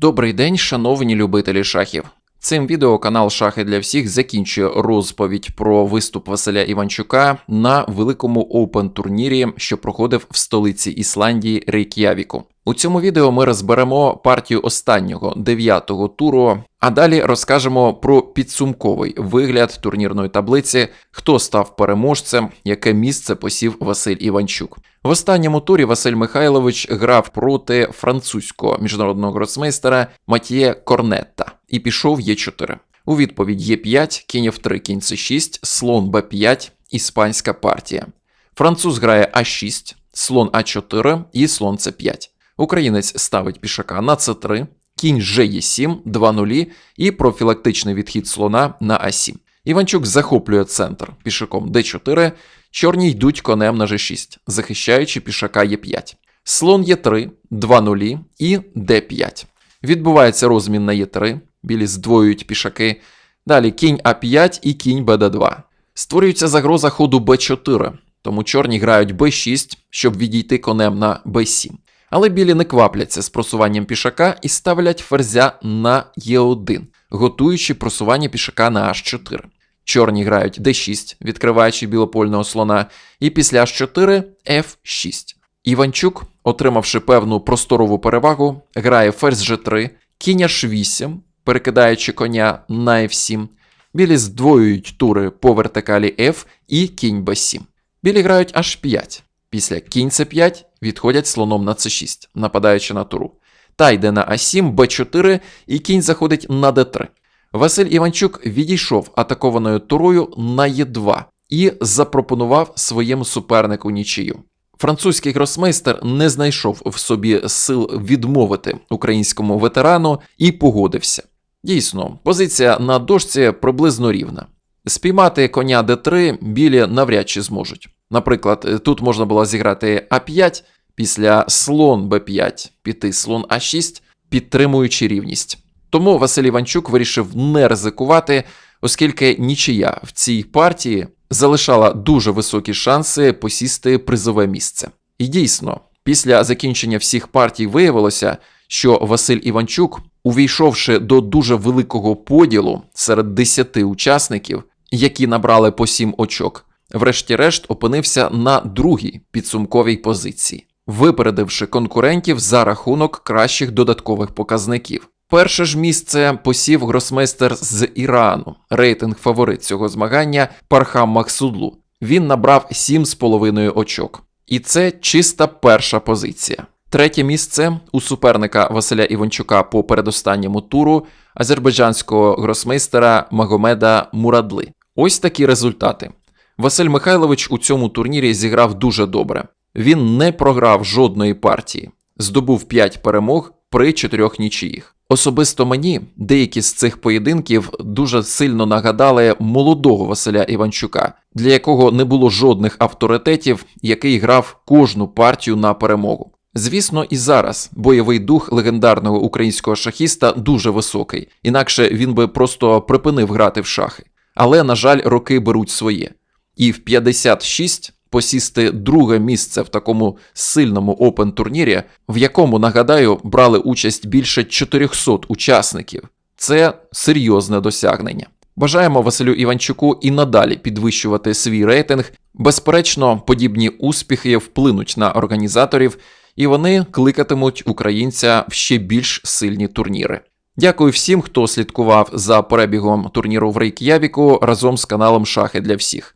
Добрий день, шановні любителі шахів. Цим відео канал Шахи для всіх закінчує розповідь про виступ Василя Іванчука на великому оупен турнірі, що проходив в столиці Ісландії Рейк'явіку. У цьому відео ми розберемо партію останнього дев'ятого туру, а далі розкажемо про підсумковий вигляд турнірної таблиці, хто став переможцем, яке місце посів Василь Іванчук. В останньому турі Василь Михайлович грав проти французького міжнародного гроссмейстера Матіє Корнетта і пішов Є4. У відповідь Є5, кінь F3, кінь С6, слон Б5, іспанська партія. Француз грає А6, слон А4 і слон С5. Українець ставить пішака на С3, кінь Ж7, 2 нулі і профілактичний відхід слона на А7. Іванчук захоплює центр пішаком Д4, чорні йдуть конем на Ж6, захищаючи пішака Е5. Слон Е3, 2 нулі і Д5. Відбувається розмін на Е3, білі здвоюють пішаки. Далі кінь А5 і кінь БД2. Створюється загроза ходу Б4, тому чорні грають Б6, щоб відійти конем на Б7. Але білі не квапляться з просуванням пішака і ставлять ферзя на Е1, готуючи просування пішака на H4. Чорні грають d6, відкриваючи білопольного слона, і після h4 f6. Іванчук, отримавши певну просторову перевагу, грає ферзь g3, кінь h8, перекидаючи коня на f7. Білі здвоюють тури по вертикалі f і кінь b7. Білі грають h5. Після кінь c5 відходять слоном на c6, нападаючи на туру. Та йде на а7, b4 і кінь заходить на d3. Василь Іванчук відійшов атакованою турою на Е2 і запропонував своєму супернику нічию. Французький гросмейстер не знайшов в собі сил відмовити українському ветерану і погодився. Дійсно, позиція на дошці приблизно рівна. Спіймати коня d3 білі навряд чи зможуть. Наприклад, тут можна було зіграти А5, після слон Б5 піти слон А6, підтримуючи рівність. Тому Василь Іванчук вирішив не ризикувати, оскільки нічия в цій партії залишала дуже високі шанси посісти призове місце. І дійсно, після закінчення всіх партій виявилося, що Василь Іванчук, увійшовши до дуже великого поділу серед 10 учасників, які набрали по 7 очок, врешті-решт опинився на другій підсумковій позиції, випередивши конкурентів за рахунок кращих додаткових показників. Перше ж місце посів гросмейстер з Ірану, рейтинг фаворит цього змагання Пархам Максудлу. Він набрав 7,5 очок. І це чиста перша позиція. Третє місце у суперника Василя Іванчука по передостанньому туру азербайджанського гросмейстера Магомеда Мурадли. Ось такі результати. Василь Михайлович у цьому турнірі зіграв дуже добре. Він не програв жодної партії, здобув 5 перемог при 4 нічиїх. Особисто мені деякі з цих поєдинків дуже сильно нагадали молодого Василя Іванчука, для якого не було жодних авторитетів, який грав кожну партію на перемогу. Звісно, і зараз бойовий дух легендарного українського шахіста дуже високий, інакше він би просто припинив грати в шахи. Але, на жаль, роки беруть своє. І в 56 посісти друге місце в такому сильному опен турнірі, в якому, нагадаю, брали участь більше 400 учасників. Це серйозне досягнення. Бажаємо Василю Іванчуку і надалі підвищувати свій рейтинг. Безперечно, подібні успіхи вплинуть на організаторів, і вони кликатимуть українця в ще більш сильні турніри. Дякую всім, хто слідкував за перебігом турніру в Рейк'явіку разом з каналом Шахи для всіх.